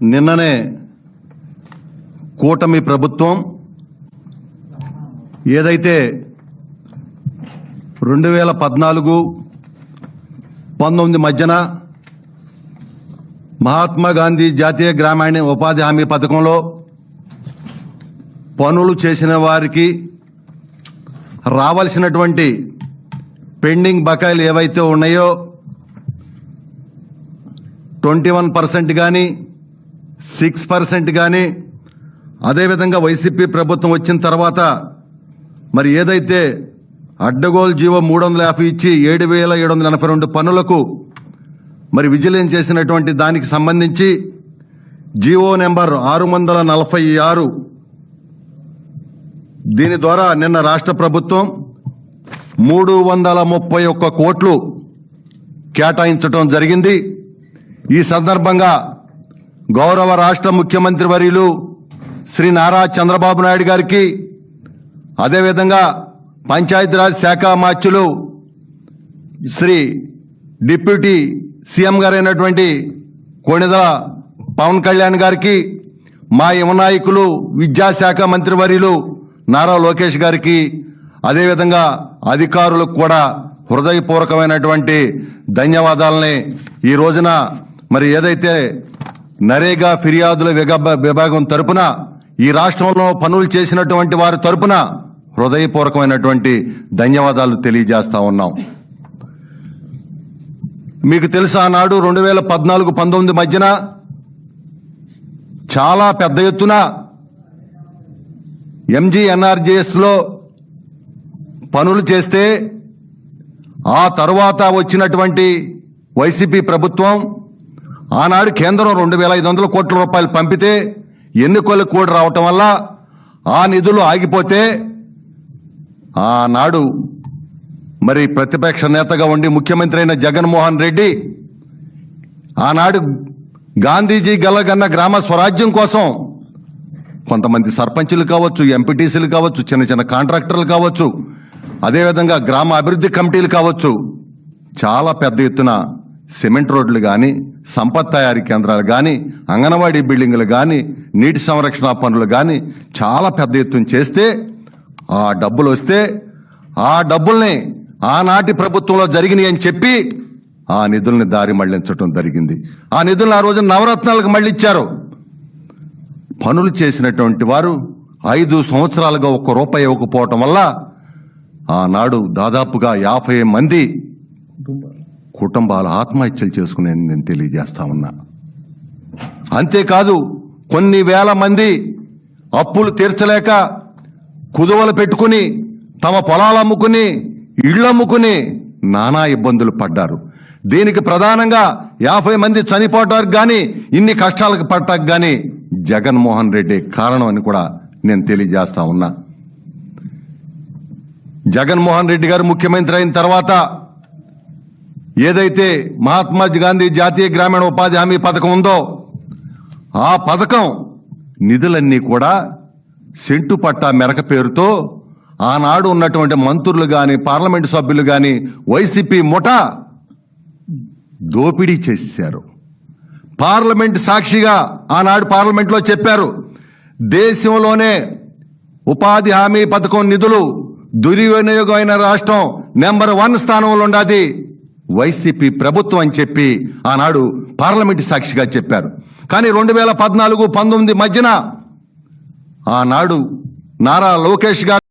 నిన్ననే కూటమి ప్రభుత్వం ఏదైతే రెండు వేల పద్నాలుగు పంతొమ్మిది మధ్యన మహాత్మా గాంధీ జాతీయ గ్రామీణ ఉపాధి హామీ పథకంలో పనులు చేసిన వారికి రావాల్సినటువంటి పెండింగ్ బకాయిలు ఏవైతే ఉన్నాయో ట్వంటీ వన్ పర్సెంట్ కానీ సిక్స్ పర్సెంట్ కానీ అదేవిధంగా వైసీపీ ప్రభుత్వం వచ్చిన తర్వాత మరి ఏదైతే అడ్డగోలు జీవో మూడు వందల యాభై ఇచ్చి ఏడు వేల ఏడు వందల ఎనభై రెండు పనులకు మరి విజిలెన్స్ చేసినటువంటి దానికి సంబంధించి జీవో నెంబర్ ఆరు వందల నలభై ఆరు దీని ద్వారా నిన్న రాష్ట్ర ప్రభుత్వం మూడు వందల ముప్పై ఒక్క కోట్లు కేటాయించడం జరిగింది. ఈ సందర్భంగా గౌరవ రాష్ట్ర ముఖ్యమంత్రి వర్యులు శ్రీ నారా చంద్రబాబు నాయుడు గారికి అదేవిధంగా పంచాయతీరాజ్ శాఖ మార్చులు శ్రీ డిప్యూటీ సీఎం గారైనటువంటి కొణిదల పవన్ కళ్యాణ్ గారికి మా యువ నాయకులు విద్యాశాఖ మంత్రివర్యులు నారా లోకేష్ గారికి అదేవిధంగా అధికారులకు కూడా హృదయపూర్వకమైనటువంటి ధన్యవాదాలని ఈ రోజున మరి ఏదైతే నరేగా ఫిర్యాదుల విభాగం తరపున ఈ రాష్ట్రంలో పనులు చేసినటువంటి వారి తరపున హృదయపూర్వకమైనటువంటి ధన్యవాదాలు తెలియజేస్తా ఉన్నాం. మీకు తెలుసా నాడు రెండు వేల పద్నాలుగు పంతొమ్మిది మధ్యన చాలా పెద్ద ఎత్తున ఎంజీఎన్ఆర్జీఎస్లో పనులు చేస్తే ఆ తరువాత వచ్చినటువంటి వైసీపీ ప్రభుత్వం ఆనాడు కేంద్రం రెండు వేల ఐదు వందల కోట్ల రూపాయలు పంపితే ఎన్నికలు కూడా రావటం వల్ల ఆ నిధులు ఆగిపోతే ఆనాడు మరి ప్రతిపక్ష నేతగా ఉండి ముఖ్యమంత్రి అయిన జగన్మోహన్ రెడ్డి ఆనాడు గాంధీజీ గలగన్న గ్రామ స్వరాజ్యం కోసం కొంతమంది సర్పంచులు కావచ్చు ఎంపీటీసీలు కావచ్చు చిన్న చిన్న కాంట్రాక్టర్లు కావచ్చు అదేవిధంగా గ్రామ అభివృద్ధి కమిటీలు కావచ్చు చాలా పెద్ద ఎత్తున సిమెంట్ రోడ్లు కానీ సంపత్ తయారీ కేంద్రాలు కానీ అంగన్వాడీ బిల్డింగులు కానీ నీటి సంరక్షణ పనులు కానీ చాలా పెద్ద ఎత్తున చేస్తే ఆ డబ్బులు వస్తే ఆ డబ్బుల్ని ఆనాటి ప్రభుత్వంలో జరిగినాయి అని చెప్పి ఆ నిధుల్ని దారి మళ్ళించడం జరిగింది. ఆ నిధులను ఆ రోజు నవరత్నాలకు మళ్ళీ ఇచ్చారు పనులు చేసినటువంటి వారు ఐదు సంవత్సరాలుగా ఒక్క రూపాయి ఇవ్వకపోవటం వల్ల ఆనాడు దాదాపుగా యాభై మంది కుటుంబాలు ఆత్మహత్యలు చేసుకునేది నేను తెలియజేస్తా ఉన్నా. అంతేకాదు కొన్ని వేల మంది అప్పులు తీర్చలేక కుదువలు పెట్టుకుని తమ పొలాలు అమ్ముకుని ఇళ్ళు అమ్ముకుని నానా ఇబ్బందులు పడ్డారు. దీనికి ప్రధానంగా యాభై మంది చనిపోవటానికి కానీ ఇన్ని కష్టాలకు పడటానికి కానీ జగన్మోహన్ రెడ్డి కారణం అని కూడా నేను తెలియజేస్తా ఉన్నా. జగన్మోహన్ రెడ్డి గారు ముఖ్యమంత్రి అయిన తర్వాత ఏదైతే మహాత్మా గాంధీ జాతీయ గ్రామీణ ఉపాధి హామీ పథకం ఉందో ఆ పథకం నిధులన్నీ కూడా సెంటు పట్టా మెరక పేరుతో ఆనాడు ఉన్నటువంటి మంత్రులు కానీ పార్లమెంటు సభ్యులు కానీ వైసీపీ ముఠ దోపిడీ చేశారు. పార్లమెంట్ సాక్షిగా ఆనాడు పార్లమెంట్లో చెప్పారు దేశంలోనే ఉపాధి హామీ పథకం నిధులు దుర్వినియోగమైన రాష్ట్రం నెంబర్ వన్ స్థానంలో ఉండాది. వైసీపీ ప్రభుత్వం అని చెప్పి ఆనాడు పార్లమెంట్ సాక్షిగా చెప్పారు. కానీ రెండు వేల పద్నాలుగు పంతొమ్మిది మధ్యన ఆనాడు నారా లోకేష్ గారు